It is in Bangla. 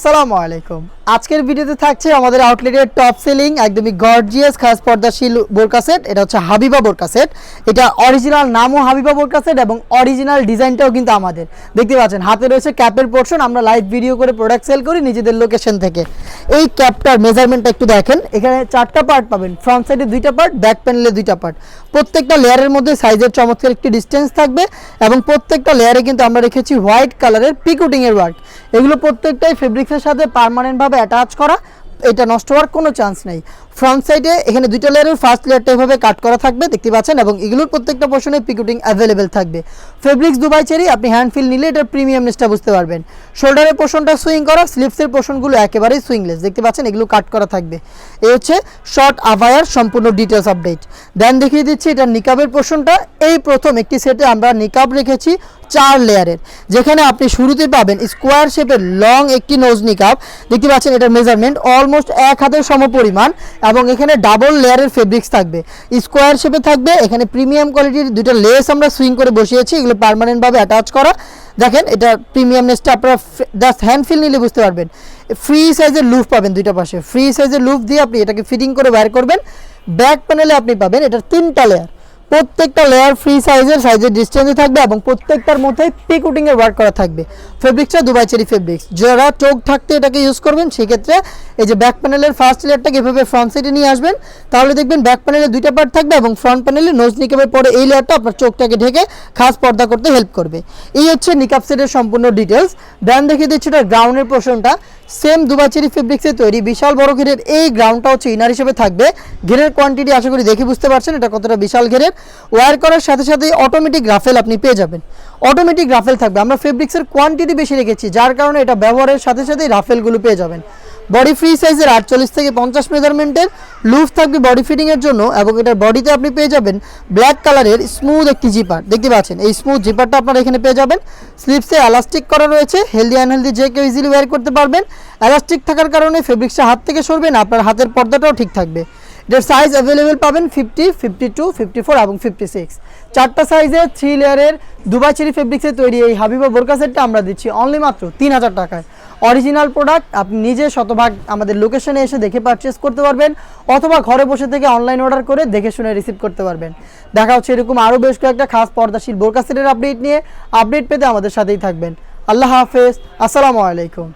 আসসালামু আলাইকুম। আজকের ভিডিওতে থাকছে আমাদের আউটলেটের টপ সেলিং একদমই গর্জিয়াস খাস পর্দাশীল বোরকা সেট এটা হচ্ছে হাবিবা বোরকা সেট এটা অরিজিনাল নামও হাবিবা বোরকা সেট এবং অরিজিনাল ডিজাইনটাও কিন্তু আমাদের। দেখতে পাচ্ছেন, হাতে রয়েছে ক্যাপের পোর্শন আমরা লাইভ ভিডিও করে প্রোডাক্ট সেল করি নিজেদের লোকেশন থেকে। এই ক্যাপটার মেজারমেন্টটা একটু দেখেন। এখানে চারটা পার্ট পাবেন। ফ্রন্ট সাইডে দুইটা পার্ট ব্যাক প্যানেলে দুইটা পার্ট প্রত্যেকটা লেয়ারের মধ্যে সাইজের চমৎকার একটি ডিস্টেন্স থাকবে এবং প্রত্যেকটা লেয়ারে কিন্তু আমরা রেখেছি হোয়াইট কালারের পিকুটিং এর ওয়ার্ক এগুলো প্রত্যেকটাই ফেব্রিক্সের সাথে পার্মানেন্টভাবে অ্যাটাচ করা এটা নষ্ট হওয়ার কোনো চান্স নেই। ফ্রন্ট সাইডে এখানে দুইটা লেয়ারের ফার্স্ট লেয়ারটা এভাবে কাট করা থাকবে, দেখতে পাচ্ছেন? এবং এগুলোর প্রত্যেকটা পোর্শনে পিকুটিং অ্যাভেলেবেল থাকবে। ফেব্রিক্স দুবাই চেরি আপনি হ্যান্ড ফিল নিলে এটার প্রিমিয়ামনেসটা বুঝতে পারবেন। শোল্ডারের পোর্শনটা সুইং করা স্লিপসের পোর্শনগুলো একেবারেই সুইংলেস দেখতে পাচ্ছেন? এগুলো কাট করা থাকবে। এই হচ্ছে শর্ট আভায়ার সম্পূর্ণ ডিটেলস আপডেট দেন দেখিয়ে দিচ্ছি এটা নিকাবের পোর্শনটা এই প্রথম একটি সেটে আমরা নিকাব রেখেছি চার লেয়ারের যেখানে আপনি শুরুতে পাবেন স্কোয়ার শেপের লং একটি নোজ নিকাব দেখতে পাচ্ছেন এটার মেজারমেন্ট অলমোস্ট এক হাতের সমপরিমাণ। এবং এখানে ডাবল লেয়ারের ফেব্রিক্স থাকবে। স্কোয়ার শেপে থাকবে, এখানে প্রিমিয়াম কোয়ালিটির দুটো লেস আমরা সুইং করে বসিয়েছি, এগুলো পার্মানেন্টভাবে অ্যাটাচ করা। দেখেন, এটা প্রিমিয়ামনেসটা আপনারা জাস্ট হ্যান্ড ফিল নিলে বুঝতে পারবেন। ফ্রি সাইজের লুফ পাবেন দুইটা পাশে। ফ্রি সাইজের লুফ দিয়ে আপনি এটাকে ফিটিং করে ওয়্যার করবেন। ব্যাক প্যানেলে আপনি পাবেন, এটার তিনটা লেয়ার প্রত্যেকটা লেয়ার ফ্রি সাইজের সাইজের ডিস্টেন্সে থাকবে এবং প্রত্যেকটার মধ্যে পিকুটিং এর ওয়ার্ক করা থাকবে। ফেব্রিক্সটা দুবাই চেরি ফেব্রিক্স যারা চোখ থাকতে এটাকে ইউজ করবেন, সেক্ষেত্রে এই যে ব্যাক প্যানেলের ফার্স্ট লেয়ারটাকে এভাবে ফ্রন্ট সাইডে নিয়ে আসবেন, তাহলে দেখবেন ব্যাক প্যানেলে দুইটা পার্ট থাকবে এবং ফ্রন্ট প্যানেলে নোজ নিকাবের পরে এই লেয়ারটা আপনার চোখটাকে ঢেকে খাস পর্দা করতে হেল্প করবে। এই হচ্ছে নিকাব সেটের সম্পূর্ণ ডিটেলস ব্র্যান্ড দেখিয়ে দিচ্ছি এটা গ্রাউন্ডের পোর্শনটা সেম দুবাই চেরি ফেব্রিক্সে তৈরি বিশাল বড় ঘেরের এই গ্রাউন্ডটা হচ্ছে ইনার হিসেবে থাকবে। ঘেরের কোয়ান্টিটি আশা করি দেখে বুঝতে পারছেন এটা কতটা বিশাল ঘেরের। ওয়্যার করার সাথে সাথে অটোমেটিক রাফেল আপনি পেয়ে যাবেন। অটোমেটিক রাফেল থাকবে। আমরা ফেব্রিক্সের কোয়ান্টিটি বেশি রেখেছি, যার কারণে এটা ব্যবহারের সাথে সাথেই রাফেলগুলো পেয়ে যাবেন। বডি ফ্রি সাইজের আটচল্লিশ থেকে পঞ্চাশ মেজারমেন্টের লুফ থাকবে বডি ফিটিংয়ের জন্য এবং এটার বডিতে আপনি পেয়ে যাবেন ব্ল্যাক কালারের স্মুথ একটি জিপার দেখতে পাচ্ছেন, এই স্মুথ জিপারটা আপনারা এখানে পেয়ে যাবেন। স্লিপসে এলাস্টিক করা রয়েছে হেলদি আনহেলদি যে কেউ ইজিলি ওয়্যার করতে পারবেন। এলাস্টিক থাকার কারণে ফেব্রিক্সটা হাত থেকে সরবে না, আপনার হাতের পর্দাটাও ঠিক থাকবে। এটার সাইজ অ্যাভেলেবেল পাবেন fifty fifty two fifty four এবং ফিফটি সিক্স চারটা সাইজের থ্রি লেয়ারের দুবাই চেরি ফেব্রিক্সে তৈরি এই হাবিবা বোরকা সেটটা আমরা দিচ্ছি অনলি মাত্র তিন হাজার টাকায়। অরিজিনাল প্রোডাক্ট আপনি নিজে শতভাগ আমাদের লোকেশনে এসে দেখে পারচেস করতে পারবেন অথবা ঘরে বসে থেকে অনলাইন অর্ডার করে দেখে শুনে রিসিভ করতে পারবেন। দেখা হচ্ছে এরকম আরও বেশ কয়েকটা খাস পর্দাশীল বোরকা সেটের আপডেট নিয়ে। আপডেট পেতে আমাদের সাথেই থাকবেন। আল্লাহ হাফেজ। আসসালামু আলাইকুম।